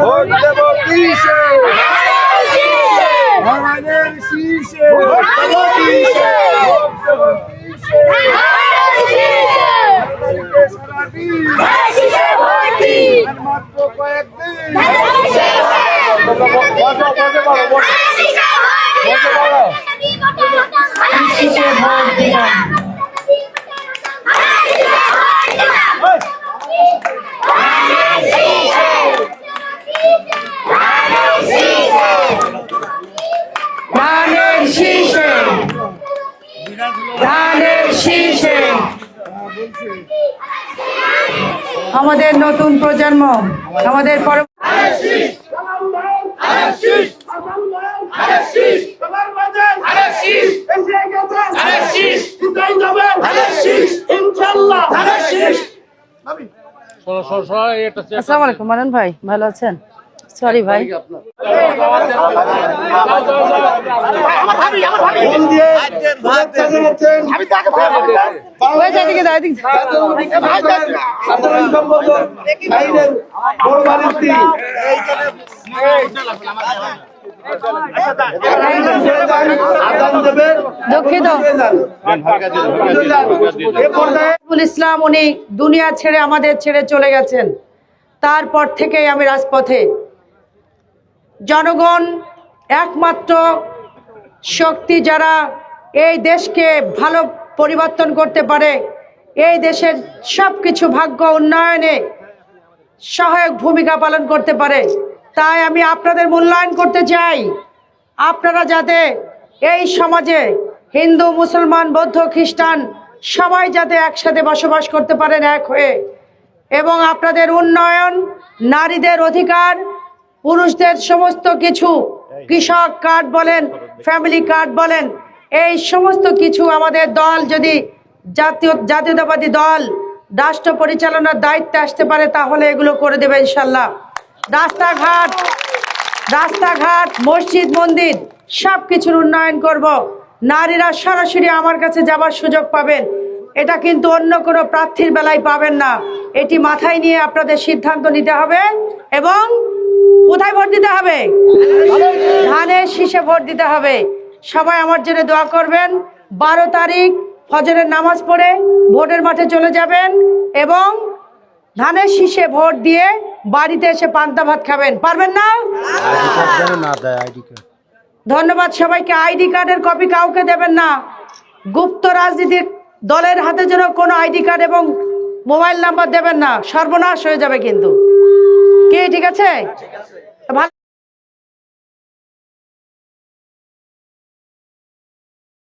Vote দেব কিসে আমাদের শীষে ভোট মাত্র কয়েকদিন বসো, বসো, বসো, বসো, বসো। ধানের শীষে ধানের শীষে আমাদের নতুন প্রজন্ম আমাদের পর আসসালামু আলাইকুম মানন ভাই ভালো আছেন? সরি ভাই। দুঃখিত। ইসলাম উনি দুনিয়া ছেড়ে আমাদের ছেড়ে চলে গেছেন। তারপর থেকেই আমি রাজপথে জনগণ একমাত্র শক্তি যারা এই দেশকে ভালো পরিবর্তন করতে পারে, এই দেশের সব কিছু ভাগ্য উন্নয়নে সহায়ক ভূমিকা পালন করতে পারে। তাই আমি আপনাদের মূল্যায়ন করতে চাই। আপনারা যাতে এই সমাজে হিন্দু, মুসলমান, বৌদ্ধ, খ্রিস্টান সবাই যাতে একসাথে বসবাস করতে পারেন, এক হয়ে, এবং আপনাদের উন্নয়ন, নারীদের অধিকার পুরুষদের সমস্ত কিছু কৃষক কার্ড বলেন ফ্যামিলি কার্ড বলেন এই সমস্ত কিছু আমাদের দল যদি জাতীয় জাতীয়তাবাদী দল রাষ্ট্র পরিচালনার দায়িত্বে আসতে পারে তাহলে এগুলো করে দেবে ইনশাল্লাহ। রাস্তাঘাট রাস্তাঘাট মসজিদ মন্দির সব কিছুর উন্নয়ন করব। নারীরা সরাসরি আমার কাছে যাবার সুযোগ পাবেন। এটা কিন্তু অন্য কোনো প্রার্থীর বেলায় পাবেন না। এটি মাথায় নিয়ে আপনাদের সিদ্ধান্ত নিতে হবে এবং কোথায় ভোট দিতে হবে? ধানের শীষে ভোট দিতে হবে। সবাই আমার জন্য দোয়া করবেন। বারো তারিখ ফজরের নামাজ পড়ে ভোটের মাঠে চলে যাবেন এবং ধানের শীষে ভোট দিয়ে বাড়িতে এসে পান্তা ভাত খাবেন। পারবেন না? ধন্যবাদ সবাইকে। আইডি কার্ডের কপি কাউকে দেবেন না। গুপ্ত রাজনীতির দলের হাতে যেন কোনো আইডি কার্ড এবং মোবাইল নাম্বার দেবেন না। সর্বনাশ হয়ে যাবে কিন্তু। কি ঠিক আছে? ভালো